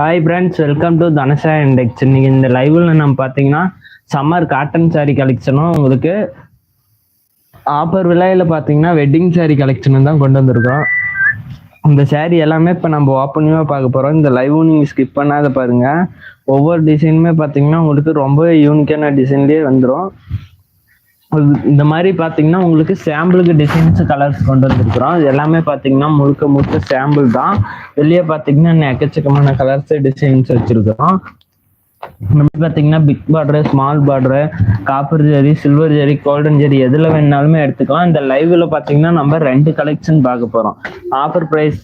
Hi friends welcome to Dhanasa index இன்னைக்கு இந்த லைவில் நம்ம பார்த்தீங்கன்னா சம்மர் காட்டன் saree கலெக்ஷனும் உங்களுக்கு ஆஃபர் விலையில் பார்த்தீங்கன்னா வெட்டிங் saree கலெக்ஷனும் தான் கொண்டு வந்திருக்கோம். இந்த saree எல்லாமே இப்போ நம்ம ஓப்பனிங்காக பார்க்க போகிறோம் இந்த லைவும் நீங்கள் ஸ்கிப் பண்ணாத பாருங்கள் ஒவ்வொரு டிசைனுமே பார்த்தீங்கன்னா உங்களுக்கு ரொம்ப யூனிக்கான டிசைன்லேயே வந்துடும் இந்த மாதிரி பார்த்தீங்கன்னா உங்களுக்கு சாம்பிளுக்கு டிசைன்ஸ் கலர்ஸ் கொண்டு வந்திருக்கிறோம். இது எல்லாமே பார்த்தீங்கன்னா முழுக்க முழுக்க சாம்பிள் தான். வெளியே பார்த்தீங்கன்னா இன்னும் எக்கச்சக்கமான கலர்ஸ் டிசைன்ஸ் வச்சிருக்கிறோம். இந்த பார்த்தீங்கன்னா big border small border copper zari silver zari golden zari எதில் வேணாலுமே எடுத்துக்கலாம். இந்த லைவ்ல பார்த்தீங்கன்னா நம்ம ரெண்டு கலெக்ஷன் பார்க்க போகிறோம் ஆஃபர் ப்ரைஸ்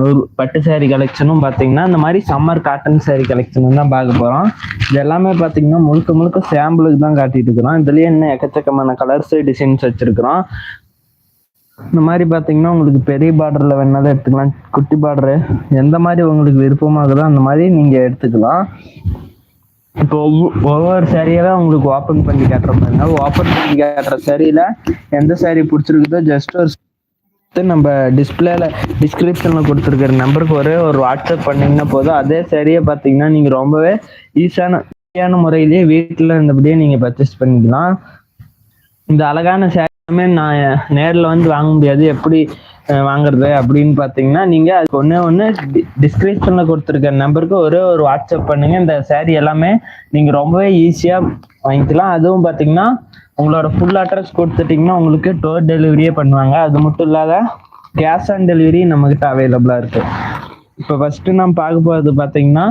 ஒரு பட்டு சேரீ கலெக்ஷனும் பார்த்தீங்கன்னா இந்த மாதிரி சம்மர் காட்டன் சேரீ கலெக்ஷனும் தான் பார்க்க போகிறோம் இது எல்லாமே பார்த்தீங்கன்னா முழுக்க முழுக்க சாம்பிளுக்கு தான் காட்டிட்டு இருக்கிறோம். இதுலேயே இன்னும் எக்கச்சக்கமான கலர்ஸ் டிசைன்ஸ் வச்சிருக்கிறோம். இந்த மாதிரி பார்த்தீங்கன்னா உங்களுக்கு பெரிய பார்டரில் வேணாலும் எடுத்துக்கலாம். குட்டி பார்டரு எந்த மாதிரி உங்களுக்கு விருப்பமாகுதோ அந்த மாதிரி நீங்கள் எடுத்துக்கலாம். இப்போ ஒவ்வொ- ஒவ்வொரு சேரீயெல்லாம் உங்களுக்கு ஓப்பன் பண்ணி காட்டுற பாருங்க ஓப்பன் பண்ணி காட்டுற சேரீல எந்த சேரீ பிடிச்சிருக்குதோ ஜஸ்ட் ஒரு எடுத்து நம்ம டிஸ்பிளேல டிஸ்கிரிப்ஷன்ல கொடுத்துருக்கிற நம்பருக்கு ஒரே ஒரு வாட்ஸ்அப் பண்ணீங்கன்னா போதும். அதே சரியா பார்த்தீங்கன்னா நீங்க ரொம்பவே ஈஸியான ஈஸியான முறையிலேயே வீட்டில் இருந்தபடியே நீங்க பர்ச்சேஸ் பண்ணிக்கலாம். இந்த அழகான சேரீமே நான் நேரில் வந்து வாங்க முடியாது. எப்படி வாங்குறது அப்படின்னு பார்த்தீங்கன்னா நீங்கள் அதுக்கு ஒன்று ஒன்று டிஸ்கிரிப்ஷனில் கொடுத்துருக்க நம்பருக்கு ஒரே ஒரு வாட்ஸ்அப் பண்ணுங்க. இந்த சேரீ எல்லாமே நீங்கள் ரொம்பவே ஈஸியாக வாங்கிக்கலாம். அதுவும் பார்த்தீங்கன்னா உங்களோட ஃபுல் அட்ரஸ் கொடுத்துட்டிங்கன்னா உங்களுக்கு டோர் டெலிவரியே பண்ணுவாங்க. அது மட்டும் இல்லாத கேஷ் ஆன் டெலிவரி நம்மக்கிட்ட அவைலபிளாக இருக்குது இப்போ ஃபஸ்ட்டு நம்ம பார்க்க போகிறது பார்த்தீங்கன்னா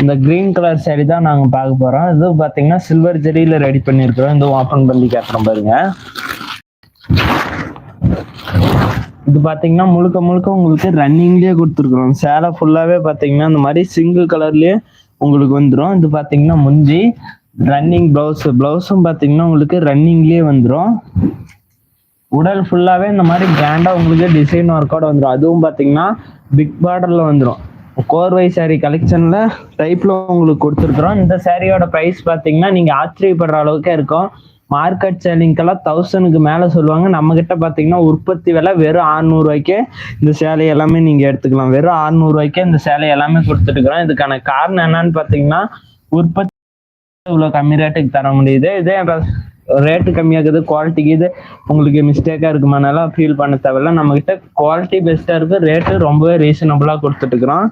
இந்த க்ரீன் கலர் சேரீ தான் நாங்கள் பார்க்க போகிறோம் இது பார்த்தீங்கன்னா சில்வர் ஜெரியில் ரெடி பண்ணியிருக்கிறோம். இந்த ஓப்பன் பண்ணி காட்டுறோம் பாருங்கள் இது பார்த்தீங்கன்னா முழுக்க முழுக்க உங்களுக்கு ரன்னிங்லேயே கொடுத்துருக்குறோம். சேலை ஃபுல்லாகவே பார்த்தீங்கன்னா இந்த மாதிரி சிங்கிள் கலர்லேயே உங்களுக்கு வந்துடும் இது பார்த்தீங்கன்னா முஞ்சி ரன்னிங் ப்ளவுஸ் ப்ளவுஸும் பார்த்தீங்கன்னா உங்களுக்கு ரன்னிங்லேயே வந்துடும் உடல் ஃபுல்லாவே இந்த மாதிரி கிராண்டா உங்களுக்கு டிசைன் ஒர்க்கோட வந்துடும் அதுவும் பாத்தீங்கன்னா பிக் பார்டர்ல வந்துடும் கோர்வை saree கலெக்ஷன்ல டைப்ல உங்களுக்கு கொடுத்துருக்குறோம். இந்த சாரியோட ப்ரைஸ் பாத்தீங்கன்னா நீங்க ஆச்சரியப்படுற அளவுக்கு இருக்கும். மார்க்கெட் சேலிங்கெல்லாம் தௌசண்ட்க்கு மேல சொல்லுவாங்க. நம்ம கிட்ட பாத்தீங்கன்னா உற்பத்தி விலை வெறும் 600 ரூபாய்க்கே இந்த சேலை எல்லாமே நீங்க எடுத்துக்கலாம். வெறும் 600 ரூபாய்க்கே இந்த சேலை எல்லாமே கொடுத்துருக்குறோம் இதுக்கான காரணம் என்னன்னு பாத்தீங்கன்னா உற்பத்தி இவ்வளோ கம்மி ரேட்டுக்கு தர முடியுது. இதே ரேட்டு கம்மியாகுது குவாலிட்டிக்கு இது உங்களுக்கு மிஸ்டேக்காக இருக்குமானாலும் ஃபீல் பண்ண தேவையில்ல. நம்மக்கிட்ட குவாலிட்டி பெஸ்ட்டாக இருக்குது ரேட்டு ரொம்பவே ரீசனபுளாக கொடுத்துட்டுருக்குறோம்.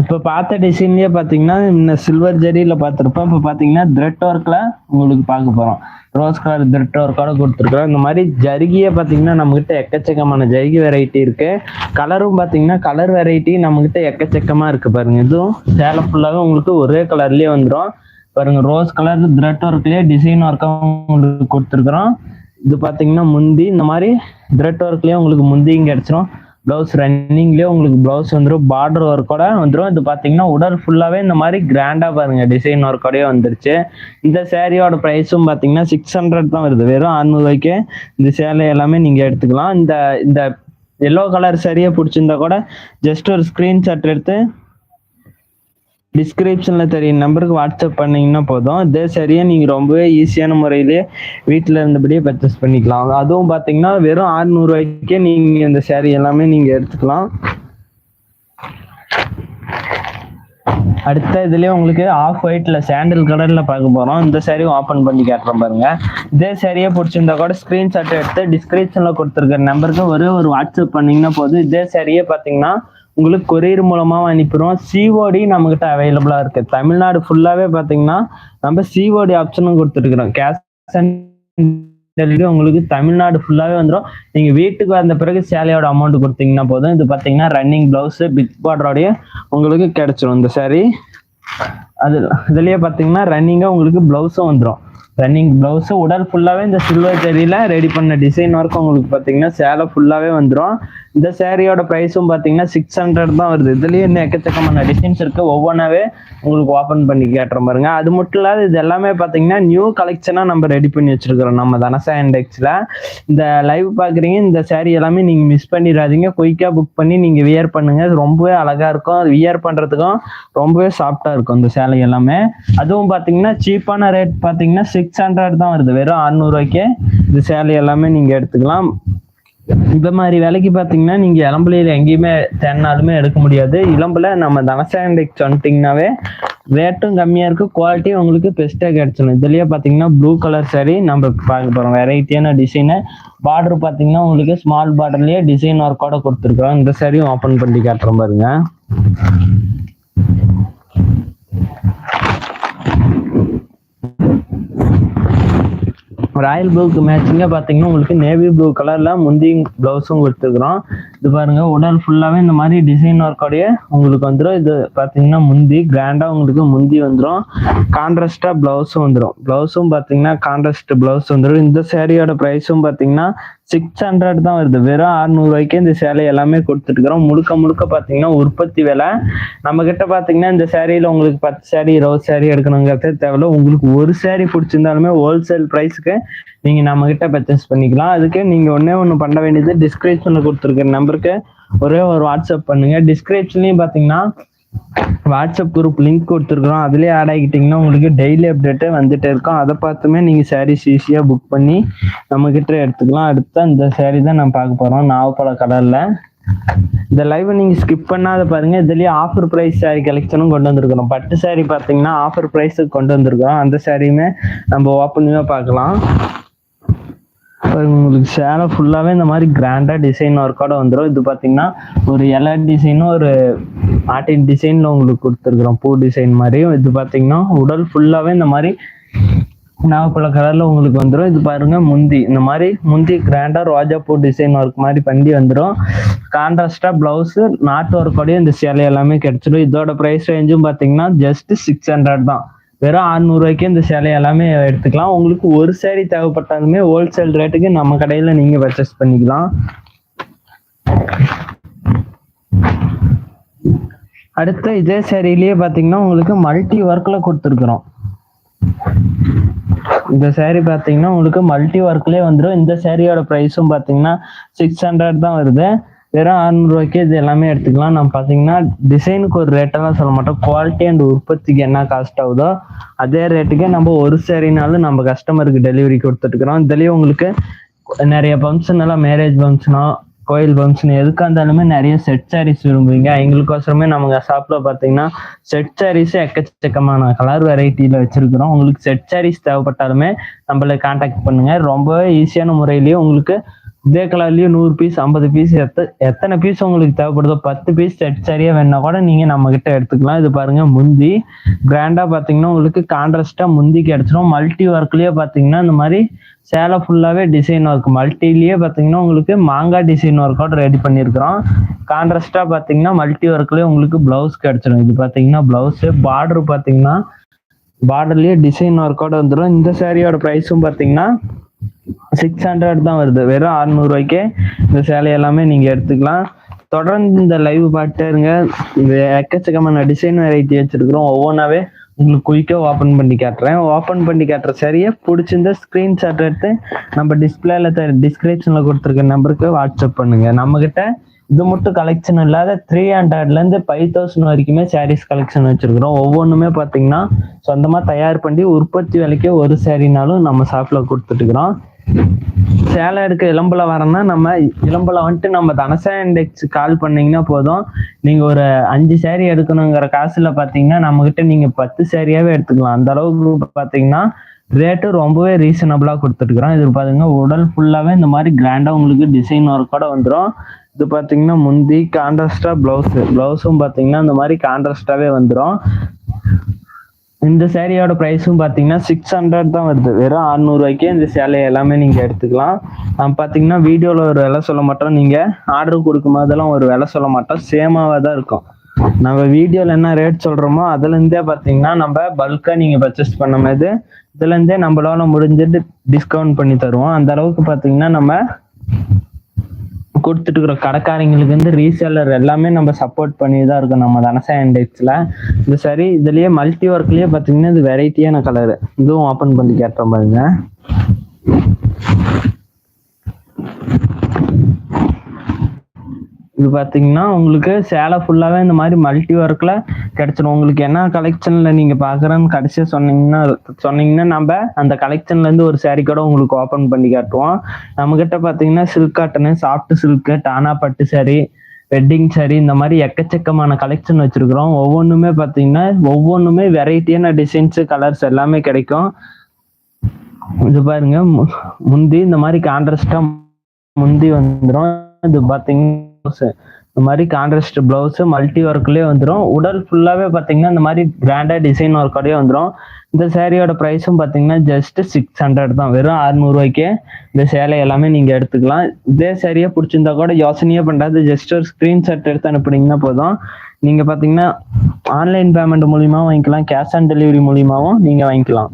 இப்போ பார்த்த டிசைன்லேயே பார்த்தீங்கன்னா இந்த சில்வர் ஜெரியில் பார்த்துருப்போம். இப்போ பார்த்தீங்கன்னா த்ரெட் ஒர்க்கில் உங்களுக்கு பார்க்க போகிறோம் ரோஸ் கலர் த்ரெட் ஒர்க்கோட கொடுத்துருக்குறோம். இந்த மாதிரி ஜரிகியே பார்த்தீங்கன்னா நம்மக்கிட்ட எக்கச்சக்கமான ஜரிகி வெரைட்டி இருக்கு. கலரும் பார்த்தீங்கன்னா கலர் வெரைட்டி நம்மக்கிட்ட எக்கச்சக்கமாக இருக்கு பாருங்க. இதுவும் சேலை ஃபுல்லாகவே உங்களுக்கு ஒரே கலர்லேயே வந்துடும் பாருங்க ரோஸ் கலர் த்ரெட் ஒர்க்லயே டிசைன் ஒர்க்காக உங்களுக்கு கொடுத்துருக்குறோம். இது பார்த்தீங்கன்னா முந்தி இந்த மாதிரி த்ரெட் ஒர்க்லயே உங்களுக்கு முந்தியும் கிடைச்சிரும் ப்ளவுஸ் ரன்னிங்லயே உங்களுக்கு ப்ளவுஸ் வந்துடும் பார்டர் ஒர்க்கோட வந்துடும் இது பார்த்தீங்கன்னா உடல் ஃபுல்லாகவே இந்த மாதிரி கிராண்டாக பாருங்க. டிசைன் ஒர்க்கோடயே வந்துருச்சு. இந்த சேரீயோட ப்ரைஸும் பார்த்தீங்கன்னா சிக்ஸ் ஹண்ட்ரட் தான் வருது. வெறும் 600 இந்த சேலை எல்லாமே நீங்கள் எடுத்துக்கலாம். இந்த இந்த எல்லோ கலர் சரியாக பிடிச்சிருந்தா கூட ஜஸ்ட் ஒரு ஸ்க்ரீன்ஷாட் எடுத்து டிஸ்கிரிப்ஷன்ல தெரியும். நம்பருக்கு வாட்ஸ்அப் பண்ணீங்கன்னா போதும். இதே சரியா நீங்க ரொம்பவே ஈஸியான முறையிலே வீட்டில் இருந்தபடியே பர்ச்சேஸ் பண்ணிக்கலாம். அதுவும் பாத்தீங்கன்னா வெறும் 600 ரூபாய்க்கே நீங்க இந்த சேரீ எல்லாமே நீங்க எடுத்துக்கலாம். அடுத்த இதுலயே உங்களுக்கு ஆஃப் ஒயிட்ல சாண்டில் கலர்ல பார்க்க போறோம். இந்த saree ஓப்பன் பண்ணி கேட்டுறோம் பாருங்க. இதே சாரியே பிடிச்சிருந்தா கூட ஸ்கிரீன்ஷாட் எடுத்து டிஸ்கிரிப்ஷன்ல கொடுத்துருக்க நம்பருக்கு ஒரே ஒரு வாட்ஸ்அப் பண்ணீங்கன்னா போதும். இதே சாரியே பாத்தீங்கன்னா உங்களுக்கு கொரியர் மூலமாக அனுப்பிடுவோம் சிஓடி நம்மகிட்ட அவைலபிளாக இருக்கு. தமிழ்நாடு ஃபுல்லாகவே பார்த்தீங்கன்னா நம்ம சிஓடி ஆப்ஷனும் கொடுத்துருக்குறோம். கேஷ் டெலிவரி உங்களுக்கு தமிழ்நாடு ஃபுல்லாகவே வந்துடும் நீங்கள் வீட்டுக்கு வந்த பிறகு சேலையோட அமௌண்ட் கொடுத்தீங்கன்னா போதும். இது பார்த்தீங்கன்னா ரன்னிங் ப்ளவுஸு பிக் பார்டரோடைய உங்களுக்கு கிடச்சிரும். இந்த saree அது இதுலயே பார்த்தீங்கன்னா ரன்னிங்காக உங்களுக்கு ப்ளவுஸும் வந்துடும் ரன்னிங் ப்ளவுஸு உடல் ஃபுல்லாகவே இந்த சில்வர் ஜரியில் ரெடி பண்ண டிசைன் வரைக்கும் உங்களுக்கு பார்த்தீங்கன்னா சேலை ஃபுல்லாகவே வந்துடும் இந்த சேரீயோட ப்ரைஸும் பார்த்தீங்கன்னா சிக்ஸ் ஹண்ட்ரட் தான் வருது. இதுலேயே இன்னும் எக்கச்சக்கமான டிசைன்ஸ் இருக்குது ஒவ்வொன்றாவே உங்களுக்கு ஓப்பன் பண்ணி கேட்டுற பாருங்க அது மட்டும் இல்லாத இது எல்லாமே பார்த்தீங்கன்னா நியூ கலெக்ஷனாக நம்ம ரெடி பண்ணி வச்சிருக்கிறோம். நம்ம தனசா இண்டெக்ஸில் இந்த லைவ் பார்க்குறீங்க இந்த சேரீ எல்லாமே நீங்கள் மிஸ் பண்ணிடாதீங்க. குயிக்காக புக் பண்ணி நீங்கள் வியர் பண்ணுங்க. ரொம்பவே அழகாக இருக்கும். அது வியர் பண்ணுறதுக்கும் ரொம்பவே சாஃப்டாக இருக்கும் இந்த சேலை எல்லாமே. அதுவும் பார்த்தீங்கன்னா சீப்பான ரேட் பார்த்தீங்கன்னா சிக்ஸ் ஹண்ட்ரட் தான் வருது. வெறும் 600 இந்த சேலை எல்லாமே நீங்கள் எடுத்துக்கலாம். இந்த மாதிரி விலைக்கு பார்த்தீங்கன்னா நீங்க இளம்புலையில எங்கேயுமே தென்னாலுமே எடுக்க முடியாது. இளம்புல நம்ம தனசாண்டிக் இண்டெக்ஸ் ரேட்டும் கம்மியா இருக்கு குவாலிட்டியும் உங்களுக்கு பெஸ்ட்டாக கிடைச்சிடும் இதுலயே பார்த்தீங்கன்னா ப்ளூ கலர் சரி நம்ம பார்க்க போறோம். வெரைட்டியான டிசைனு பார்டர் பார்த்தீங்கன்னா உங்களுக்கு ஸ்மால் பார்டர்லயே டிசைன் ஒர்க்கோட கொடுத்துருக்கோம் இந்த சரியும் ஓப்பன் பண்ணி காட்டுறோம் பாருங்க. ராயல் ப்ளூக்கு மேட்சிங்காக பார்த்தீங்கன்னா உங்களுக்கு நேவி ப்ளூ கலரில் முந்தியும் ப்ளவுஸும் கொடுத்துருக்குறோம். இது பாருங்க உடல் ஃபுல்லாகவே இந்த மாதிரி டிசைன் ஒர்க்கோடைய உங்களுக்கு வந்துடும் இது பார்த்தீங்கன்னா முந்தி கிராண்டாக உங்களுக்கு முந்தி வந்துடும் கான்ட்ராஸ்டாக ப்ளவுஸும் வந்துடும் ப்ளவுஸும் பார்த்தீங்கன்னா கான்ட்ராஸ்ட் ப்ளவுஸ் வந்துடும் இந்த சேரீயோட ப்ரைஸும் பார்த்தீங்கன்னா சிக்ஸ் ஹண்ட்ரட் தான் வருது. வெறும் 600 ரூபாய்க்கு இந்த சேலை எல்லாமே கொடுத்துட்டுக்கிறோம் முழுக்க முழுக்க பார்த்தீங்கன்னா உற்பத்தி விலை. நம்ம கிட்ட பார்த்தீங்கன்னா இந்த சேரீல உங்களுக்கு பத்து சேரீ இருபது சேரீ எடுக்கணுங்கிறதே தேவையில்ல. உங்களுக்கு ஒரு சேரீ பிடிச்சிருந்தாலுமே ஹோல்சேல் ப்ரைஸ்க்கு நீங்க நம்ம கிட்ட பர்ச்சேஸ் பண்ணிக்கலாம். அதுக்கு நீங்க ஒன்றே ஒன்று பண்ண வேண்டியது டிஸ்கிரிப்ஷன்ல கொடுத்துருக்க நம்பருக்கு ஒரே ஒரு வாட்ஸ்அப் பண்ணுங்க. டிஸ்கிரிப்ஷன்லயும் பார்த்தீங்கன்னா வாட்ஸ்அப் குரூப் லிங்க் கொடுத்துருக்குறோம். அதுலேயே ஆட் ஆகிட்டிங்கன்னா உங்களுக்கு டெய்லி அப்டேட்டே வந்துட்டே இருக்கும். அதை பார்த்துமே நீங்கள் சாரீஸ் ஈஸியாக புக் பண்ணி நம்மக்கிட்ட எடுத்துக்கலாம். அடுத்து அந்த சாரீ தான் நான் பார்க்க போகிறோம் நாவப்பழ கடலில் இந்த லைவை நீங்கள் ஸ்கிப் பண்ணாத பாருங்க. இதுலேயே ஆஃபர் ப்ரைஸ் saree கலெக்ஷனும் கொண்டு வந்திருக்கிறோம். பட்டு சாரீ பார்த்தீங்கன்னா ஆஃபர் ப்ரைஸுக்கு கொண்டு வந்திருக்கிறோம். அந்த சாரியுமே நம்ம ஓப்பனிங்காக பார்க்கலாம். உங்களுக்கு சேலை ஃபுல்லாகவே இந்த மாதிரி கிராண்டாக டிசைன் ஒர்க்கோட வந்துடும் இது பார்த்தீங்கன்னா ஒரு இலை டிசைனும் ஒரு ஆட்டின் டிசைனில் உங்களுக்கு கொடுத்துருக்குறோம். பூ டிசைன் மாதிரியும். இது பார்த்தீங்கன்னா உடல் ஃபுல்லாகவே இந்த மாதிரி நாகப்பழ கலரில் உங்களுக்கு வந்துடும் இது பாருங்க முந்தி. இந்த மாதிரி முந்தி கிராண்டாக ரோஜா பூ டிசைன் ஒர்க் மாதிரி பண்ணி வந்துடும் கான்ட்ராஸ்டாக ப்ளவுஸு நாட்டு ஒர்க்கோடய இந்த சேலை எல்லாமே கிடைச்சிடும் இதோட ப்ரைஸ் ரேஞ்சும் பார்த்தீங்கன்னா ஜஸ்ட் சிக்ஸ் ஹண்ட்ரட் தான். வெறும் 600 இந்த சேலை எல்லாமே எடுத்துக்கலாம். உங்களுக்கு ஒரு சேரீ தேவைப்பட்டாலுமே ஹோல்சேல் ரேட்டுக்கு நம்ம கடையில நீங்க பர்ச்சேஸ் பண்ணிக்கலாம். அடுத்து இதே சேரீலயே பாத்தீங்கன்னா உங்களுக்கு மல்டி ஒர்க்ல கொடுத்துருக்குறோம். இந்த சேரீ பாத்தீங்கன்னா உங்களுக்கு மல்டி ஒர்க்லேயே வந்துடும் இந்த சேரீயோட ப்ரைஸும் பாத்தீங்கன்னா சிக்ஸ் ஹண்ட்ரட் தான் வருது. வெறும் 600 இது எல்லாமே எடுத்துக்கலாம். நம்ம பார்த்தீங்கன்னா டிசைனுக்கு ஒரு ரேட்டெல்லாம் சொல்ல மாட்டோம். குவாலிட்டி அண்ட் உற்பத்திக்கு என்ன காஸ்ட் ஆகுதோ அதே ரேட்டுக்கே நம்ம ஒரு சேரினாலும் நம்ம கஸ்டமருக்கு டெலிவரி கொடுத்துட்டுக்கிறோம் இதுலேயும் உங்களுக்கு நிறைய ஃபங்க்ஷன் எல்லாம் மேரேஜ் ஃபங்க்ஷனோ கோயில் ஃபங்க்ஷன் எதுக்காக இருந்தாலுமே நிறைய செட் சாரீஸ் விரும்புவீங்க. எங்களுக்கோசரமே நம்ம ஷாப்பில் பார்த்தீங்கன்னா செட் சாரீஸ் எக்கச்சக்கமான கலர் வெரைட்டியில் வச்சுருக்கிறோம். உங்களுக்கு செட் சாரீஸ் தேவைப்பட்டாலுமே நம்மள காண்டாக்ட் பண்ணுங்கள் ரொம்பவே ஈஸியான முறையிலேயே உங்களுக்கு இதே கலர்லயும் நூறு பீஸ் ஐம்பது பீஸ் எத்த எத்தனை பீஸ் உங்களுக்கு தேவைப்படுதோ பத்து பீஸ் செட் சரியா வேணா கூட நீங்க நம்ம கிட்ட எடுத்துக்கலாம். இது பாருங்க முந்தி. கிராண்டா பாத்தீங்கன்னா உங்களுக்கு கான்ட்ராஸ்டா முந்தி கிடைச்சிரும் மல்டி ஒர்க்லயே பாத்தீங்கன்னா இந்த மாதிரி சேலை ஃபுல்லாவே டிசைன் ஒர்க் மல்டிலயே பாத்தீங்கன்னா உங்களுக்கு மாங்காய் டிசைன் ஒர்க்கோட ரெடி பண்ணியிருக்கிறோம் கான்ட்ராஸ்டா பாத்தீங்கன்னா மல்டி ஒர்க்லயே உங்களுக்கு பிளவுஸ் கிடைச்சிடும் இது பாத்தீங்கன்னா பிளவுஸ் பார்டர் பாத்தீங்கன்னா பார்டர்லயே டிசைன் ஒர்க்கோட வந்துடும் இந்த சாரியோட ப்ரைஸும் பாத்தீங்கன்னா சிக்ஸ் ஹண்ட்ரட் தான் வருது. வெறும் 600 ரூபாய்க்கே இந்த சேலை எல்லாமே நீங்க எடுத்துக்கலாம். தொடர்ந்து இந்த லைவ் பார்த்துட்டே இருங்க இந்த எக்கச்சக்கமான டிசைன் வெரைட்டி வச்சிருக்கிறோம். ஒவ்வொன்றாவே உங்களுக்கு குயிக்காக ஓப்பன் பண்ணி காட்டுறேன். ஓப்பன் பண்ணி காட்டுற சரியே பிடிச்சிருந்தா ஸ்க்ரீன்ஷாட் எடுத்து நம்ம டிஸ்பிளேல டிஸ்கிரிப்ஷனில் கொடுத்துருக்க நம்பருக்கு வாட்ஸ்அப் பண்ணுங்க. நம்மக்கிட்ட இது மட்டும் கலெக்ஷன் இல்லாத த்ரீ ஹண்ட்ரட்லேருந்து ஃபைவ் தௌசண்ட் வரைக்குமே சாரீஸ் கலெக்ஷன் வச்சிருக்கிறோம். ஒவ்வொன்றுமே பார்த்தீங்கன்னா சொந்தமாக தயார் பண்ணி உற்பத்தி விலைக்கே ஒரு சாரினாலும் நம்ம ஷாப்பில் கொடுத்துட்டுக்கிறோம். சேலை எடுக்க இளம்பல வரேன்னா நம்ம இளம்பல வந்துட்டு நம்ம தனசா இண்டெக்ஸ் கால் பண்ணீங்கன்னா போதும். நீங்க ஒரு அஞ்சு சேரீ எடுக்கணுங்கிற காசுல பாத்தீங்கன்னா நம்ம கிட்ட நீங்க பத்து சேரீயாகவே எடுத்துக்கலாம். அந்த அளவுக்கு பாத்தீங்கன்னா ரேட்டு ரொம்பவே ரீசனபிளா கொடுத்துட்டுக்கிறோம். இது பாத்தீங்கன்னா உடல் ஃபுல்லாவே இந்த மாதிரி கிராண்டா உங்களுக்கு டிசைன் ஒர்க்கோட வந்துடும் இது பார்த்தீங்கன்னா முந்தி கான்ட்ராஸ்டா பிளவுஸ் பிளவுஸும் பார்த்தீங்கன்னா இந்த மாதிரி கான்ட்ராஸ்டாவே வந்துடும் இந்த சேரீயோட ப்ரைஸும் பார்த்தீங்கன்னா சிக்ஸ் ஹண்ட்ரட் தான் வருது. வெறும் 600 இந்த சேலை எல்லாமே நீங்கள் எடுத்துக்கலாம். நம்ம பார்த்தீங்கன்னா வீடியோவில் ஒரு விலை சொல்ல மாட்டோம். நீங்கள் ஆர்டர் கொடுக்கும் போதெல்லாம் ஒரு விலை சொல்ல மாட்டோம். சேமாவாக தான் இருக்கும். நம்ம வீடியோவில் என்ன ரேட் சொல்கிறோமோ அதுலேருந்தே பார்த்தீங்கன்னா நம்ம பல்காக நீங்கள் பர்ச்சேஸ் பண்ணும்போது இதுலேருந்தே நம்மளால முடிஞ்சிட்டு டிஸ்கவுண்ட் பண்ணி தருவோம். அந்த அளவுக்கு பார்த்தீங்கன்னா நம்ம கொடுத்துட்டு இருக்கிற கடைக்காரங்களுக்கு வந்து ரீசேலர் எல்லாமே நம்ம சப்போர்ட் பண்ணி தான் இருக்கோம். நம்ம தனசா இண்டெக்ஸில் இந்த சரி இதுலயே மல்டி ஒர்க்லயே பார்த்தீங்கன்னா இது வெரைட்டியான கலர் இதுவும் ஓப்பன் பண்ணி கேட்டுற பாருங்க இது பார்த்தீங்கன்னா உங்களுக்கு சேலை ஃபுல்லாகவே இந்த மாதிரி மல்டி ஒர்க்கில் கிடைச்சிரும். உங்களுக்கு என்ன கலெக்ஷனில் நீங்கள் பார்க்குறேன்னு கடைசியாக சொன்னீங்கன்னா சொன்னீங்கன்னா நம்ம அந்த கலெக்ஷன்லேருந்து ஒரு சேரீ கூட உங்களுக்கு ஓப்பன் பண்ணி காட்டுவோம். நம்மக்கிட்ட பார்த்தீங்கன்னா சில்க் காட்டனு சாஃப்ட் சில்க்கு டானா பட்டு சேரீ வெட்டிங் saree இந்த மாதிரி எக்கச்சக்கமான கலெக்ஷன் வச்சிருக்கிறோம். ஒவ்வொன்றுமே பார்த்தீங்கன்னா ஒவ்வொன்றுமே வெரைட்டியான டிசைன்ஸு கலர்ஸ் எல்லாமே கிடைக்கும். இது பாருங்க மு- முந்தி இந்த மாதிரி கான்ட்ராஸ்டா முந்தி வந்துடும் இது பார்த்தீங்கன்னா இந்த மாதிரி கான்ட்ராஸ்ட் ப்ளவுஸு மல்டி ஒர்க்லேயே வந்துடும் உடல் ஃபுல்லாகவே பார்த்தீங்கன்னா இந்த மாதிரி கிராண்டாக டிசைன் ஒர்க்கோடயே வந்துடும் இந்த சேரீயோட ப்ரைஸும் பார்த்தீங்கன்னா ஜஸ்ட் சிக்ஸ் ஹண்ட்ரட் தான். வெறும் அறுநூறுவாய்க்கே இந்த சேலை எல்லாமே நீங்கள் எடுத்துக்கலாம். இதே சேரீயை பிடிச்சிருந்தா கூட யோசனையே பண்ணுறது ஜஸ்ட் ஒரு ஸ்க்ரீன்ஷாட் எடுத்து அனுப்புனீங்கன்னா போதும். நீங்கள் பார்த்தீங்கன்னா ஆன்லைன் பேமெண்ட் மூலியமாகவும் வாங்கிக்கலாம். கேஷ் ஆன் டெலிவரி மூலியமாகவும் நீங்கள் வாங்கிக்கலாம்.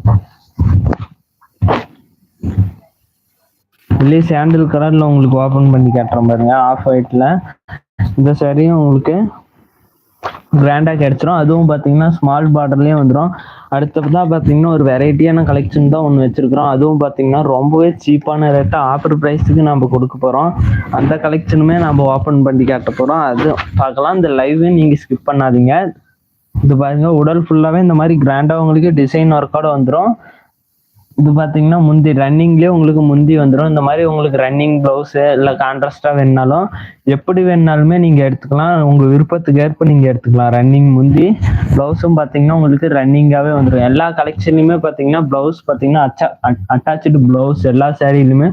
அதுலேயே சாண்டில் கலரில் உங்களுக்கு ஓப்பன் பண்ணி காட்டுறேன் பாருங்க ஆஃப் ஒயிட்ல இந்த சாரியும் உங்களுக்கு கிராண்டாக கிடைச்சிரும். அதுவும் பார்த்தீங்கன்னா ஸ்மால் பார்டர்லேயே வந்துடும் அடுத்ததான் பார்த்தீங்கன்னா ஒரு வெரைட்டியான கலெக்ஷன் தான் ஒன்று வச்சிருக்கிறோம். அதுவும் பார்த்தீங்கன்னா ரொம்பவே சீப்பான ரேட்டாக ஆஃபர் ப்ரைஸுக்கு நம்ம கொடுக்க போகிறோம் அந்த கலெக்ஷனுமே நம்ம ஓப்பன் பண்ணி காட்ட போகிறோம் அது பார்க்கலாம். இந்த லைவே நீங்கள் ஸ்கிப் பண்ணாதீங்க. இது பாருங்க உடல் ஃபுல்லாகவே இந்த மாதிரி கிராண்டாக உங்களுக்கு டிசைன் ஒர்க்கோட வந்துடும் இது பாத்தீங்கன்னா முந்தி ரன்னிங்லயே உங்களுக்கு முந்தி வந்துடும் இந்த மாதிரி உங்களுக்கு ரன்னிங் ப்ளவுஸு இல்ல கான்ட்ராஸ்டா வேணுனாலும் எப்படி வேணுனாலுமே நீங்க எடுத்துக்கலாம். உங்க விருப்பத்துக்கு ஏற்ப நீங்க எடுத்துக்கலாம். ரன்னிங் முந்தி ப்ளவுஸும் பாத்தீங்கன்னா உங்களுக்கு ரன்னிங்காவே வந்துடும் எல்லா கலெக்ஷன்லயுமே பாத்தீங்கன்னா ப்ளவுஸ் பாத்தீங்கன்னா அச்சா அட்டாச்சு ப்ளவுஸ் எல்லா சேரீலுமே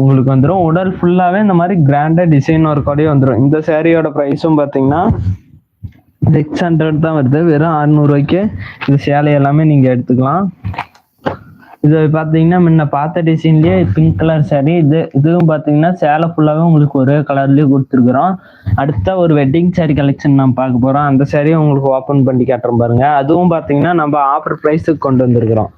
உங்களுக்கு வந்துடும் உடல் ஃபுல்லாவே இந்த மாதிரி கிராண்டா டிசைன் ஒர்க்கோடயே வந்துடும் இந்த சேரீயோட ப்ரைஸும் பாத்தீங்கன்னா சிக்ஸ் ஹண்ட்ரட் தான் வருது. வெறும் 600 இந்த சேலை எல்லாமே நீங்க எடுத்துக்கலாம். இது பாத்தீங்கன்னா முன்ன பார்த்த டிசைன்லயே பிங்க் கலர் saree. இது இதுவும் பாத்தீங்கன்னா சேலை ஃபுல்லாவே உங்களுக்கு ஒரே கலர்லயே கொடுத்துருக்குறோம். அடுத்த ஒரு வெட்டிங் saree கலெக்ஷன் நம்ம பார்க்க போறோம். அந்த saree உங்களுக்கு ஓபன் பண்ணி காட்டுறோம் பாருங்க. அதுவும் பாத்தீங்கன்னா நம்ம ஆஃபர் ப்ரைஸுக்கு கொண்டு வந்திருக்கிறோம்.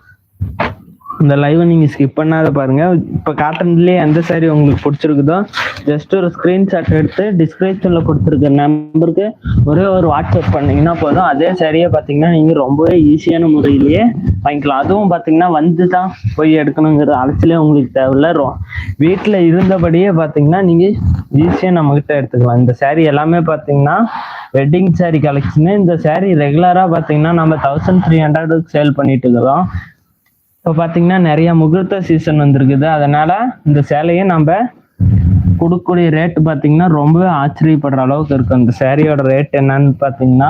இந்த லைவ் நீங்க ஸ்கிப் பண்ணாத பாருங்க. இப்ப காட்டன்லயே எந்த சாரி உங்களுக்கு பிடிச்சிருக்குதோ ஜஸ்ட் ஒரு ஸ்கிரீன்ஷாட் எடுத்து டிஸ்கிரிப்ஷன்ல கொடுத்துருக்க நம்பருக்கு ஒரே ஒரு வாட்ஸ்அப் பண்ணீங்கன்னா போதும். அதே சாரியை பாத்தீங்கன்னா நீங்க ரொம்பவே ஈஸியான முறையிலேயே வாங்கிக்கலாம். அதுவும் பாத்தீங்கன்னா வந்து தான் போய் எடுக்கணுங்கிற அலைச்சலே உங்களுக்கு தேவையில்ல. ரொ- வீட்டுல இருந்தபடியே பாத்தீங்கன்னா நீங்க ஈஸியா நம்ம கிட்ட எடுத்துக்கலாம். இந்த சாரி எல்லாமே பாத்தீங்கன்னா வெட்டிங் சாரி கலெக்ஷன் இந்த சாரி ரெகுலரா பாத்தீங்கன்னா நம்ம தௌசண்ட் த்ரீ ஹண்ட்ரடுக்கு சேல் பண்ணிட்டு இருக்கிறோம். இப்போ பார்த்தீங்கன்னா நிறைய முகூர்த்த சீசன் வந்திருக்குது. அதனால இந்த சேலையை நம்ம கொடுக்கக்கூடிய ரேட் பார்த்தீங்கன்னா ரொம்பவே ஆச்சரியப்படுற அளவுக்கு இருக்கும் இந்த சேரீயோட ரேட் என்னன்னு பார்த்தீங்கன்னா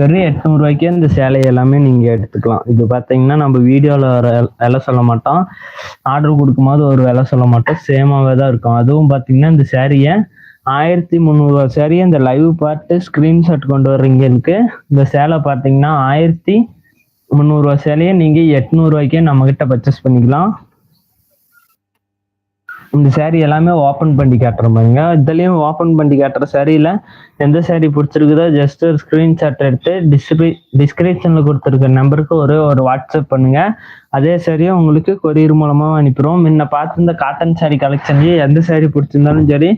வெறும் எட்நூறுவாய்க்கே இந்த சேலை எல்லாமே நீங்கள் எடுத்துக்கலாம். இது பார்த்தீங்கன்னா நம்ம வீடியோவில் வர விலை சொல்ல மாட்டோம். ஆர்டர் கொடுக்கும்போது ஒரு விலை சொல்ல மாட்டோம். சேமாகவே தான் இருக்கும். அதுவும் பார்த்தீங்கன்னா இந்த சேரீயை ஆயிரத்தி முந்நூறுவா சேரீ இந்த லைவ் பார்த்து ஸ்க்ரீன்ஷாட் கொண்டு வர்றீங்களுக்கு இந்த சேலை பார்த்தீங்கன்னா ஆயிரத்தி முந்நூறுவா சேலையை நீங்கள் எட்நூறுவாய்க்கே நம்மக்கிட்ட பர்ச்சேஸ் பண்ணிக்கலாம். இந்த சேரீ எல்லாமே ஓப்பன் பண்ணி காட்டுற மாதிரிங்க. இதுலேயும் ஓப்பன் பண்ணி காட்டுற சாரியில எந்த சேரீ பிடிச்சிருக்குதோ ஜஸ்ட் ஒரு ஸ்க்ரீன்ஷாட் எடுத்து டிஸ்கிரி டிஸ்கிரிப்ஷனில் கொடுத்துருக்க நம்பருக்கு ஒரே ஒரு வாட்ஸ்அப் பண்ணுங்க. அதே சரியா உங்களுக்கு கொரியர் மூலமாக அனுப்பிடுவோம். முன்ன பார்த்துருந்த காட்டன் சாரீ கலெக்ஷன்லேயே எந்த சேரீ பிடிச்சிருந்தாலும் சரி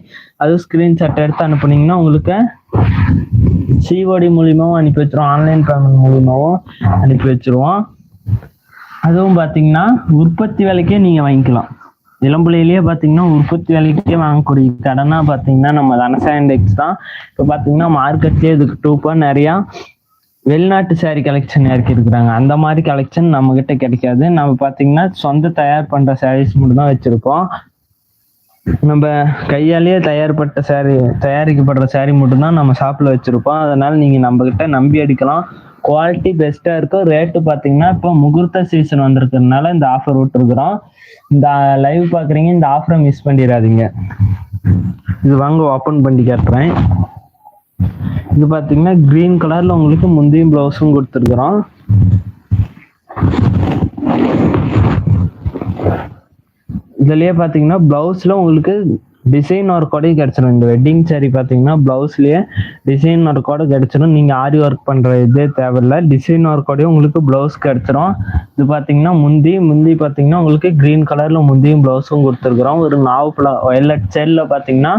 அது ஸ்க்ரீன்ஷாட் எடுத்து அனுப்புனீங்கன்னா உங்களுக்கு சிஓடி மூலியமாவும் அனுப்பி வச்சிருவோம். ஆன்லைன் பேமெண்ட் மூலியமாவும் அனுப்பி வச்சிருவோம். அதுவும் பாத்தீங்கன்னா உற்பத்தி விலைக்கே நீங்க வாங்கிக்கலாம். இளம்புலையிலேயே பாத்தீங்கன்னா உற்பத்தி விலைக்கே வாங்கக்கூடிய கடனா பாத்தீங்கன்னா நம்ம தனசா இண்டெக்ஸ் தான். இப்போ பார்த்தீங்கன்னா மார்க்கெட்லயே இதுக்கு டூப்பா நிறையா வெளிநாட்டு saree கலெக்ஷன் இறக்கி இருக்கிறாங்க. அந்த மாதிரி கலெக்ஷன் நம்ம கிட்ட கிடைக்காது. நம்ம பார்த்தீங்கன்னா சொந்த தயார் பண்ணுற சாரீஸ் மட்டும் தான் வச்சிருக்கோம். நம்ம கையாலேயே தயார்பட்ட சாரி தயாரிக்கப்படுற சாரி மட்டும்தான் நம்ம ஷாப்ல வச்சிருப்போம். அதனால நீங்க நம்ம கிட்ட நம்பி எடுக்கலாம் குவாலிட்டி பெஸ்டா இருக்கும். ரேட்டு பாத்தீங்கன்னா இப்போ முகூர்த்த சீசன் வந்திருக்கிறதுனால இந்த ஆஃபர் விட்டுருக்குறோம். இந்த லைவ் பாக்குறீங்க இந்த ஆஃபரை மிஸ் பண்ணிடாதீங்க. இது வாங்க ஓப்பன் பண்ணி காட்டுறேன். இது பாத்தீங்கன்னா கிரீன் கலர்ல உங்களுக்கு முந்தையும் ப்ளவுஸும் கொடுத்துருக்குறோம். இதுலயே பாத்தீங்கன்னா பிளவுஸ்ல உங்களுக்கு டிசைன் ஒர்க்கோடய கிடைச்சிடும் இந்த வெட்டிங் சாரி பாத்தீங்கன்னா பிளவுஸ்லயே டிசைன் ஒர்க்கோட கிடைச்சிடும் நீங்க ஆரி ஒர்க் பண்ற இதே தேவையில்ல. டிசைன் ஒர்க்கோடய உங்களுக்கு பிளவுஸ் கிடைச்சிடும் இது பாத்தீங்கன்னா முந்தி முந்தி பாத்தீங்கன்னா உங்களுக்கு கிரீன் கலர்ல முந்தியும் பிளவுஸும் கொடுத்துருக்குறோம். ஒரு நாவு வயலட் சைடில் பாத்தீங்கன்னா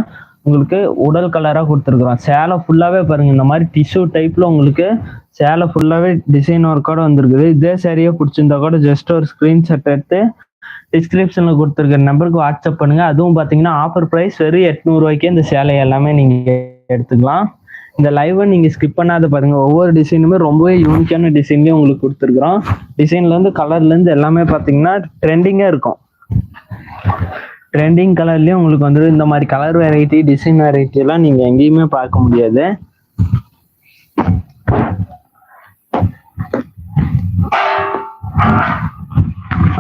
உங்களுக்கு உடல் கலரா கொடுத்துருக்குறோம். சேலை ஃபுல்லாவே பாருங்க. இந்த மாதிரி டிஷ்யூ டைப்ல உங்களுக்கு சேலை ஃபுல்லாவே டிசைன் ஒர்க்கோட வந்திருக்குது. இதே சரியா பிடிச்சிருந்தா கூட ஜஸ்ட் ஒரு ஸ்கிரீன்ஷாட் எடுத்து டிஸ்கிரிப்ஷன்ல கொடுத்துருக்க நம்பருக்கு வாட்ஸ்அப் பண்ணுங்க. அதுவும் பாத்தீங்கன்னா ஆஃபர் ப்ரைஸ் வெறும் எட்நூறு இந்த சேலை எல்லாமே நீங்க எடுத்துக்கலாம். இந்த லைவை நீங்க ஸ்கிப் பண்ணாத பாருங்க. ஒவ்வொரு டிசைனுமே ரொம்பவே யூனிக்கான டிசைன்லேயும் உங்களுக்கு கொடுத்துருக்குறோம். டிசைன்ல இருந்து கலர்ல இருந்து எல்லாமே பாத்தீங்கன்னா ட்ரெண்டிங்கா இருக்கும். ட்ரெண்டிங் கலர்லயும் உங்களுக்கு வந்துட்டு இந்த மாதிரி கலர் வெரைட்டி டிசைன் வெரைட்டி எல்லாம் நீங்க எங்கேயுமே பார்க்க முடியாது.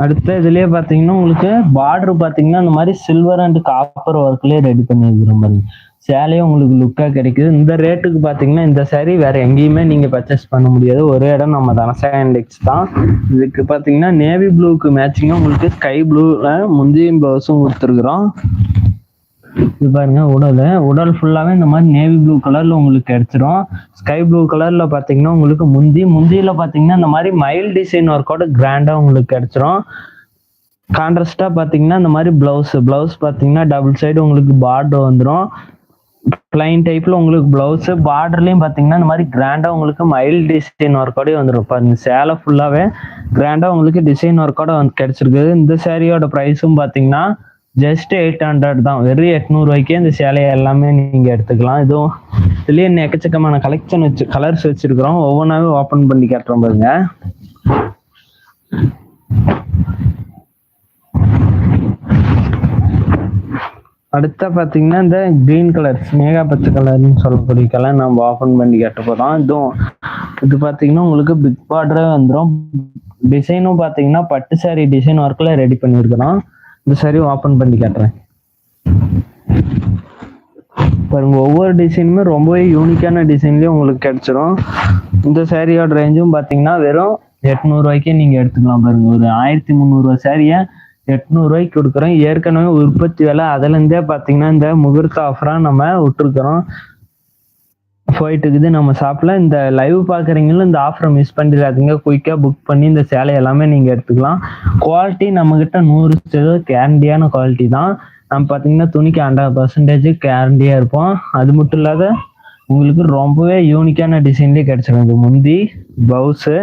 அடுத்த இதுலயே பாத்தீங்கன்னா உங்களுக்கு பார்டர் பாத்தீங்கன்னா இந்த மாதிரி சில்வர் அண்ட் காப்பர் ஒர்க்லயே ரெடி பண்ணி இருக்கிற மாதிரி. சேலையும் உங்களுக்கு லுக்காக கிடைக்குது. இந்த ரேட்டுக்கு பார்த்தீங்கன்னா இந்த சேரீ வேற எங்கேயுமே நீங்கள் பர்ச்சேஸ் பண்ண முடியாது. ஒரே இடம் நம்ம தனசா இண்டெக்ஸ் தான். இதுக்கு பார்த்தீங்கன்னா நேவி ப்ளூக்கு மேட்சிங்காக உங்களுக்கு ஸ்கை ப்ளூல முந்தியும் ப்ளவுஸும் கொடுத்துருக்குறோம். இது பாருங்க உடல். உடல் ஃபுல்லாவே இந்த மாதிரி நேவி ப்ளூ கலர்ல உங்களுக்கு கிடைச்சிரும். ஸ்கை ப்ளூ கலர்ல பாத்தீங்கன்னா உங்களுக்கு முந்தி முந்தியில பாத்தீங்கன்னா இந்த மாதிரி மைல் டிசைன் ஒர்க்கோட கிராண்டா உங்களுக்கு கிடைச்சிரும். கான்ட்ராஸ்டா பாத்தீங்கன்னா இந்த மாதிரி பிளவுஸ் பிளவுஸ் பாத்தீங்கன்னா டபுள் சைடு உங்களுக்கு பார்டர் வந்துடும் பிளைன் டைப்ல உங்களுக்கு பிளவுஸ் பார்டர்லயும் பாத்தீங்கன்னா இந்த மாதிரி கிராண்டா உங்களுக்கு மைல் டிசைன் ஒர்க்கோடய வந்துடும் பாருங்க சேலை ஃபுல்லாவே கிராண்டா உங்களுக்கு டிசைன் ஒர்க்கோட வந்து கிடைச்சிருக்குது. இந்த சேரீயோட ப்ரைஸும் பாத்தீங்கன்னா ஜஸ்ட் எயிட் ஹண்ட்ரட் தான். வெறும் எட்நூறுவாய்க்கே இந்த சேலையை எல்லாமே நீங்கள் எடுத்துக்கலாம். இதுவும் இதுலயே எக்கச்சக்கமான கலெக்ஷன் வச்சு கலர்ஸ் வச்சிருக்கிறோம். ஒவ்வொன்றாவே ஓப்பன் பண்ணி காட்டுறோம் பாருங்க. அடுத்த பார்த்தீங்கன்னா இந்த க்ரீன் கலர் மேகா பச்சை கலர்னு சொல்லக்கூடிய கலர் நம்ம ஓப்பன் பண்ணி கட்ட போறோம். இதுவும் இது பார்த்தீங்கன்னா உங்களுக்கு பிக் பார்டரே வந்துடும் டிசைனும் பார்த்தீங்கன்னா பட்டு சாரி டிசைன் ஒர்க்கில் ரெடி பண்ணியிருக்கிறோம். இந்த சரி ஓப்பன் பண்ணி காட்டுறேன். பாருங்க ஒவ்வொரு டிசைனுமே ரொம்பவே யூனிக்கான டிசைன்லயும் உங்களுக்கு கிடைச்சிரும். இந்த சாரியோட ரேஞ்சும் பாத்தீங்கன்னா வெறும் எட்நூறுவாய்க்கே நீங்கள் நீங்க எடுத்துக்கலாம் பாருங்க. ஒரு ஆயிரத்தி முந்நூறுவா சாரியை எட்நூறுவாய்க்கு கொடுக்குறோம். ஏற்கனவே உற்பத்தி விலை அதுலேருந்தே பார்த்தீங்கன்னா இந்த முகூர்த்த ஆஃபராக நம்ம விட்டுருக்குறோம். போயிட்டு இருக்குது நம்ம ஷாப்பில் இந்த லைவ் பாக்குறீங்களும் இந்த ஆஃபரை மிஸ் பண்ணிடாதீங்க. குயிக்கா புக் பண்ணி இந்த சேலை எல்லாமே நீங்க எடுத்துக்கலாம். குவாலிட்டி நம்ம கிட்ட நூறு சதவீதம் கேரண்டியான குவாலிட்டி தான். நம்ம பாத்தீங்கன்னா துணிக்கு ஹண்ட்ரட் பர்சன்டேஜ் கேரண்டியா இருப்போம். அது மட்டும் இல்லாத உங்களுக்கு ரொம்பவே யூனிக்கான டிசைன்லேயே கிடைச்சிடும் இது முந்தி ப்ளவுஸு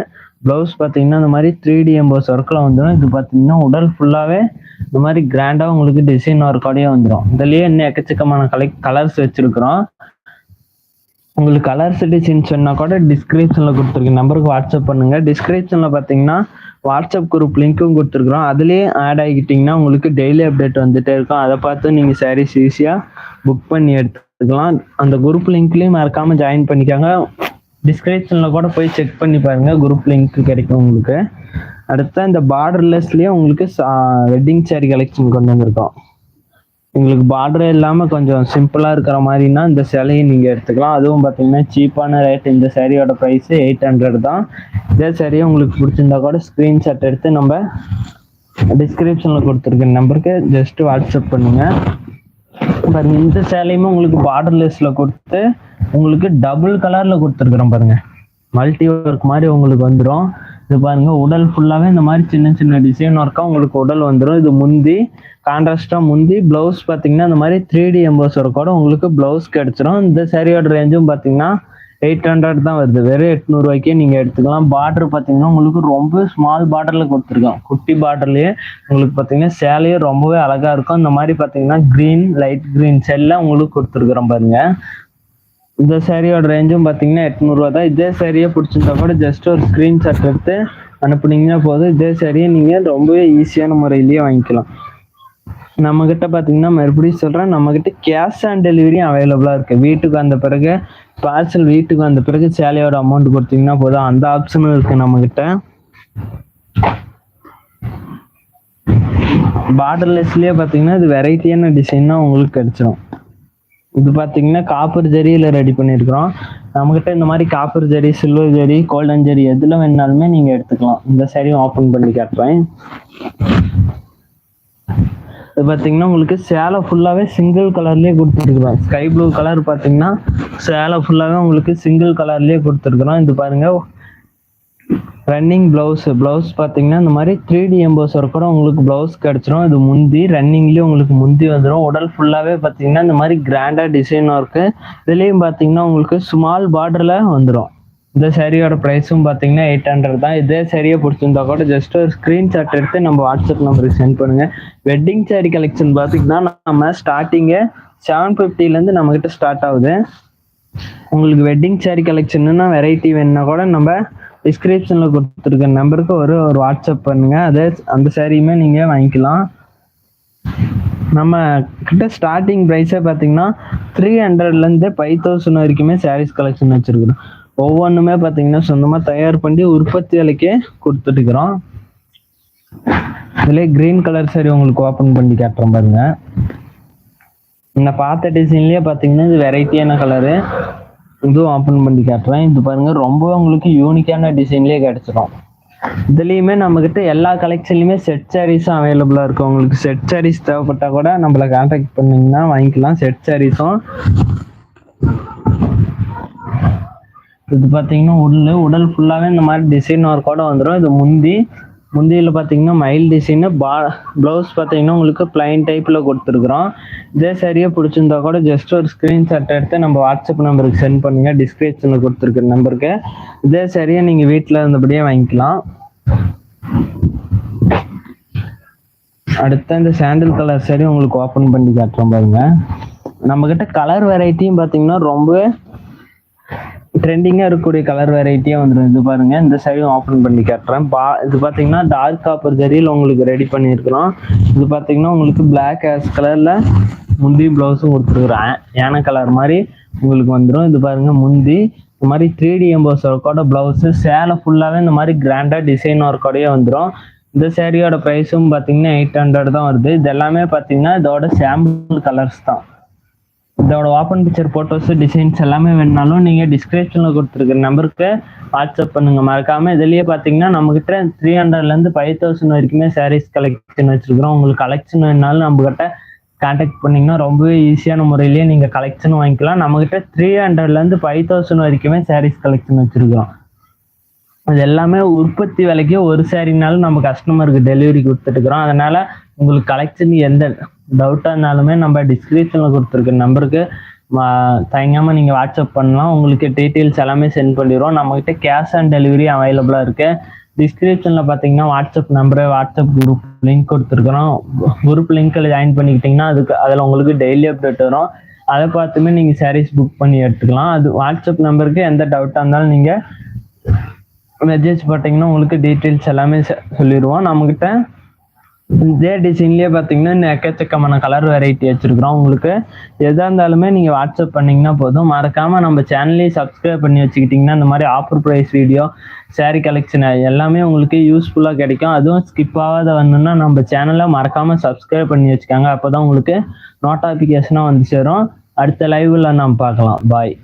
ப்ளவுஸ் பார்த்தீங்கன்னா இந்த மாதிரி த்ரீ டி எம்போஸ் ஒர்க்கில் வந்துடும் இது பார்த்தீங்கன்னா உடல் ஃபுல்லாகவே இந்த மாதிரி கிராண்டாக உங்களுக்கு டிசைன் ஒர்க்கோடயே வந்துடும் இதுலேயே இன்னும் எக்கச்சக்கமான கலை கலர்ஸ் வச்சிருக்கிறோம். உங்களுக்கு கலர் சிட்டிசன் சொன்னா கூட டிஸ்கிரிப்ஷனில் கொடுத்துருக்கேன். நம்பருக்கு வாட்ஸ்அப் பண்ணுங்க. டிஸ்கிரிப்ஷனில் பார்த்தீங்கன்னா வாட்ஸ்அப் குரூப் லிங்க்கும் கொடுத்துருக்குறோம். அதுலேயே ஆட் ஆகிக்கிட்டிங்கன்னா உங்களுக்கு டெய்லி அப்டேட் வந்துட்டே இருக்கும். அதை பார்த்து நீங்கள் சாரீஸ் ஈஸியாக புக் பண்ணி எடுத்துக்கலாம். அந்த குரூப் லிங்க்லேயும் மறக்காமல் ஜாயின் பண்ணிக்காங்க. டிஸ்கிரிப்ஷனில் கூட போய் செக் பண்ணி பாருங்க. குரூப் லிங்க் கிடைக்கும் உங்களுக்கு. அடுத்த இந்த பார்டர்லெஸ்லேயே உங்களுக்கு வெட்டிங் saree கலெக்ஷன் கொண்டு வந்திருக்கோம். உங்களுக்கு பார்டரே இல்லாமல் கொஞ்சம் சிம்பிளாக இருக்கிற மாதிரினா இந்த சேலையை நீங்கள் எடுத்துக்கலாம். அதுவும் பார்த்தீங்கன்னா சீப்பான ரேட் இந்த சேரீயோட ப்ரைஸ் எயிட் ஹண்ட்ரட் தான். இதே சேரீயை உங்களுக்கு பிடிச்சிருந்தா கூட ஸ்க்ரீன்ஷாட் எடுத்து நம்ம டிஸ்கிரிப்ஷனில் கொடுத்துருக்க நம்பருக்கு ஜஸ்ட் வாட்ஸ்அப் பண்ணுங்கள் பாருங்க இந்த சேலையுமே உங்களுக்கு பார்டர்லெஸ்ல கொடுத்து உங்களுக்கு டபுள் கலர்ல கொடுத்துருக்குறோம் பாருங்க. மல்டி ஒர்க் மாதிரி உங்களுக்கு வந்துடும் இது பாருங்க. உடல் ஃபுல்லாவே இந்த மாதிரி சின்ன சின்ன டிசைன் ஒர்க்கா உங்களுக்கு உடல் வந்துடும் இது முந்தி கான்ட்ராஸ்டா முந்தி பிளவுஸ் பாத்தீங்கன்னா இந்த மாதிரி த்ரீ டி எம்போஸ் ஒர்க்கோட உங்களுக்கு பிளவுஸ் கிடைச்சிரும். இந்த சேரீயோட ரேஞ்சும் பாத்தீங்கன்னா எயிட் ஹண்ட்ரட் தான் வருது. வெறும் எட்நூறுவாய்க்கே நீங்க எடுத்துக்கலாம். பார்டர் பாத்தீங்கன்னா உங்களுக்கு ரொம்ப ஸ்மால் பார்டர்ல கொடுத்துருக்கோம் குட்டி பார்டர்லயே உங்களுக்கு பாத்தீங்கன்னா சேலையே ரொம்பவே அழகா இருக்கும். இந்த மாதிரி பாத்தீங்கன்னா கிரீன் லைட் கிரீன் செல்ல உங்களுக்கு கொடுத்துருக்குறோம் பாருங்க. இந்த சேரீயோட ரேஞ்சும் பார்த்தீங்கன்னா எட்நூறுவா தான். இதே சேரீயை பிடிச்சிருந்தா கூட ஜஸ்ட் ஒரு ஸ்க்ரீன்ஷாட் எடுத்து அனுப்புனீங்கன்னா போதும். இதே சேரீயை நீங்கள் ரொம்பவே ஈஸியான முறையிலேயே வாங்கிக்கலாம். நம்மக்கிட்ட பார்த்தீங்கன்னா மறுபடியும் சொல்கிறேன் நம்மக்கிட்ட கேஷ் ஆன் டெலிவரியும் அவைலபிளாக இருக்குது வீட்டுக்கு வந்த பிறகு பார்சல் வீட்டுக்கு வந்த பிறகு சேலையோட அமௌண்ட் கொடுத்தீங்கன்னா போதும். அந்த ஆப்ஷனும் இருக்குது நம்மக்கிட்ட பார்டர்லெஸ்லேயே பார்த்தீங்கன்னா இது வெரைட்டியான டிசைன் தான் உங்களுக்கு கிடைச்சிரும். இது பாத்தீங்கன்னா காப்பர் ஜரியில ரெடி பண்ணியிருக்கிறோம். நம்மகிட்ட இந்த மாதிரி copper zari silver zari golden zari எதுல வேணாலுமே நீங்க எடுத்துக்கலாம். இந்த சைடையும் ஓப்பன் பண்ணி காட்டுறேன் இது பாத்தீங்கன்னா உங்களுக்கு சேலை ஃபுல்லாவே சிங்கிள் கலர்லயே கொடுத்துருக்குறோம். ஸ்கை ப்ளூ கலர் பாத்தீங்கன்னா சேலை ஃபுல்லாவே உங்களுக்கு சிங்கிள் கலர்லயே கொடுத்துருக்குறோம். இது பாருங்க ரன்னிங் ப்ளவுஸ் ப்ளவுஸ் பார்த்தீங்கன்னா இந்த மாதிரி த்ரீ டி எம்போஸ் ஒர்க்கோட உங்களுக்கு ப்ளவுஸ் கிடச்சிரும். இது முந்தி ரன்னிங்லேயும் உங்களுக்கு முந்தி வந்துடும் உடல் ஃபுல்லாகவே பார்த்தீங்கன்னா இந்த மாதிரி கிராண்டாக டிசைன் ஒர்க்கு இதுலேயும் பார்த்தீங்கன்னா உங்களுக்கு ஸ்மால் பார்டரில் வந்துடும் இந்த சேரீயோட ப்ரைஸும் பார்த்தீங்கன்னா எயிட் ஹண்ட்ரட் தான். இதே சரியாக பிடிச்சிருந்தா கூட ஜஸ்ட் ஒரு ஸ்க்ரீன்ஷாட் எடுத்து நம்ம வாட்ஸ்அப் நம்பருக்கு சென்ட் பண்ணுங்கள் வெட்டிங் சேரீ கலெக்ஷன் பார்த்தீங்கன்னா நம்ம ஸ்டார்டிங்கே செவன் ஃபிஃப்டிலேருந்து நம்மக்கிட்ட ஸ்டார்ட் ஆகுது. உங்களுக்கு வெட்டிங் சேரீ கலெக்ஷன்னா வெரைட்டி வேணுன்னா கூட நம்ம டிஸ்கிரிப்ஷனில் கொடுத்துருக்க நம்பருக்கு ஒரு ஒரு வாட்ஸ்அப் பண்ணுங்க. அதே அந்த சேரீயுமே நீங்கள் வாங்கிக்கலாம். நம்ம கிட்ட ஸ்டார்டிங் ப்ரைஸே பார்த்தீங்கன்னா த்ரீ ஹண்ட்ரட்லேருந்து ஃபைவ் தௌசண்ட் வரைக்குமே சாரீஸ் கலெக்ஷன் வச்சுருக்குறோம். ஒவ்வொன்றுமே பார்த்தீங்கன்னா சொந்தமாக தயார் பண்ணி உற்பத்தி விலைக்கே கொடுத்துட்டுக்கிறோம். இதுலேயே க்ரீன் கலர் சாரி உங்களுக்கு ஓப்பன் பண்ணி காட்டுறோம் பாருங்க. இந்த பார்த்த டிசைன்லேயே பார்த்தீங்கன்னா இது வெரைட்டியான கலரு இதுவும் ஓப்பன் பண்ணி காட்டுறேன். இது பாருங்க ரொம்ப உங்களுக்கு யூனிக்கான டிசைன்லயே கிடைச்சிரும். இதுலேயுமே நம்மக்கிட்ட எல்லா கலெக்ஷன்லையுமே செட் சாரீஸும் அவைலபிளாக இருக்கும். உங்களுக்கு செட் சாரீஸ் தேவைப்பட்டா கூட நம்மளை கான்டாக்ட் பண்ணீங்கன்னா வாங்கிக்கலாம். செட் சாரீஸும் இது பார்த்தீங்கன்னா உடல் உடல் ஃபுல்லாகவே இந்த மாதிரி டிசைன் ஒர்க்கோட வந்துடும் இது முந்தி முந்தியில் பார்த்தீங்கன்னா மைல் டிசைனு பா ப்ளவுஸ் பார்த்தீங்கன்னா உங்களுக்கு பிளைன் டைப்பில் கொடுத்துருக்குறோம். இதே சரியாக பிடிச்சிருந்தா கூட ஜஸ்ட் ஒரு ஸ்க்ரீன்ஷாட் எடுத்து நம்ம வாட்ஸ்அப் நம்பருக்கு சென்ட் பண்ணுங்க. டிஸ்கிரிப்ஷனில் கொடுத்துருக்குற நம்பருக்கு இதே சரியாக நீங்கள் வீட்டில் இருந்தபடியே வாங்கிக்கலாம். அடுத்த இந்த சாண்டில் கலர் சரி உங்களுக்கு ஓப்பன் பண்ணி காட்டுறோம் பாருங்க. நம்மக்கிட்ட கலர் வெரைட்டியும் பார்த்தீங்கன்னா ரொம்பவே ட்ரெண்டிங்காக இருக்கக்கூடிய கலர் வெரைட்டியாக வந்துடும் இது பாருங்க இந்த சைடும் ஓப்பன் பண்ணி காட்டுறேன். பா இது பார்த்தீங்கன்னா டார்க் காப்பர் ஜரியில் உங்களுக்கு ரெடி பண்ணியிருக்கிறோம் இது பார்த்தீங்கன்னா உங்களுக்கு பிளாக் ஆஸ் கலரில் முந்தி ப்ளவுஸும் கொடுத்துருக்குறேன். யானை கலர் மாதிரி உங்களுக்கு வந்துடும் இது பாருங்க முந்தி. இந்த மாதிரி த்ரீ டி எம்போஸ் ஒர்க்கோட ப்ளவுஸு சேலை ஃபுல்லாகவே இந்த மாதிரி கிராண்டாக டிசைன் ஒர்க்கோடயே வந்துடும் இந்த சேரீயோட ப்ரைஸும் பார்த்தீங்கன்னா எயிட் ஹண்ட்ரட் தான் வருது. இது எல்லாமே பார்த்தீங்கன்னா இதோட சாம்பிள் கலர்ஸ் தான். இதோட ஓப்பன் பிக்சர் ஃபோட்டோஸ் டிசைன்ஸ் எல்லாமே வேணுனாலும் நீங்கள் டிஸ்கிரிப்ஷனில் கொடுத்துருக்குற நம்பருக்கு வாட்ஸ்அப் பண்ணுங்கள் மறக்காமல் இதுலேயே பார்த்தீங்கன்னா நம்மகிட்ட த்ரீ ஹண்ட்ரட்லேருந்து ஃபைவ் தௌசண்ட் வரைக்குமே சாரீஸ் கலெக்ஷன் வச்சுருக்குறோம். உங்களுக்கு கலெக்ஷன் வேணுனாலும் நம்மக்கிட்ட கான்டாக்ட் பண்ணிங்கன்னா ரொம்பவே ஈஸியான முறையிலேயே நீங்கள் கலெக்ஷன் வாங்கிக்கலாம். நம்மகிட்ட த்ரீ ஹண்ட்ரட்லேருந்து ஃபைவ் தௌசண்ட் வரைக்குமே சாரீஸ் கலெக்ஷன் வச்சுருக்கோம் அது எல்லாமே உற்பத்தி விலைக்கு ஒரு சாரினாலும் நம்ம கஸ்டமருக்கு டெலிவரி கொடுத்துட்டுக்கிறோம் அதனால் உங்களுக்கு கலெக்ஷன் எந்த டவுட்டாக இருந்தாலுமே நம்ம டிஸ்கிரிப்ஷனில் கொடுத்துருக்க நம்பருக்கு தயங்காமல் நீங்கள் வாட்ஸ்அப் பண்ணலாம். உங்களுக்கு டீட்டெயில்ஸ் எல்லாமே சென்ட் பண்ணிடுவோம் நம்மக்கிட்ட கேஷ் ஆன் டெலிவரி அவைலபிளாக இருக்குது டிஸ்கிரிப்ஷனில் பார்த்தீங்கன்னா WhatsApp number WhatsApp group link கொடுத்துருக்குறோம். குரூப் லிங்க்கில் ஜாயின் பண்ணிக்கிட்டிங்கன்னா அதுக்கு அதில் உங்களுக்கு டெய்லி அப்டேட் வரும். அதை பார்த்துமே நீங்கள் சாரீஸ் புக் பண்ணி எடுத்துக்கலாம். அது வாட்ஸ்அப் நம்பருக்கு எந்த டவுட்டாக இருந்தாலும் நீங்கள் மெசேஜ் போட்டிங்கன்னா உங்களுக்கு டீட்டெயில்ஸ் எல்லாமே சொல்லிடுவோம். நம்மக்கிட்ட இதே டிசைன்லேயே பார்த்தீங்கன்னா இன்னும் எக்கச்சக்கமான கலர் வெரைட்டி வச்சுருக்குறோம். உங்களுக்கு எதாக இருந்தாலுமே நீங்கள் வாட்ஸ்அப் பண்ணிங்கன்னா போதும். மறக்காமல் நம்ம சேனலையும் சப்ஸ்கிரைப் பண்ணி வச்சுக்கிட்டிங்கன்னா இந்த மாதிரி offer price video saree collection எல்லாமே உங்களுக்கு யூஸ்ஃபுல்லாக கிடைக்கும். அதுவும் ஸ்கிப் ஆகாத வரணும்னா நம்ம சேனலை மறக்காமல் சப்ஸ்கிரைப் பண்ணி வச்சுக்காங்க. அப்போ தான் உங்களுக்கு நோட்டிஃபிகேஷனாக வந்து சேரும். அடுத்த லைவில் நம்ம பார்க்கலாம். பாய்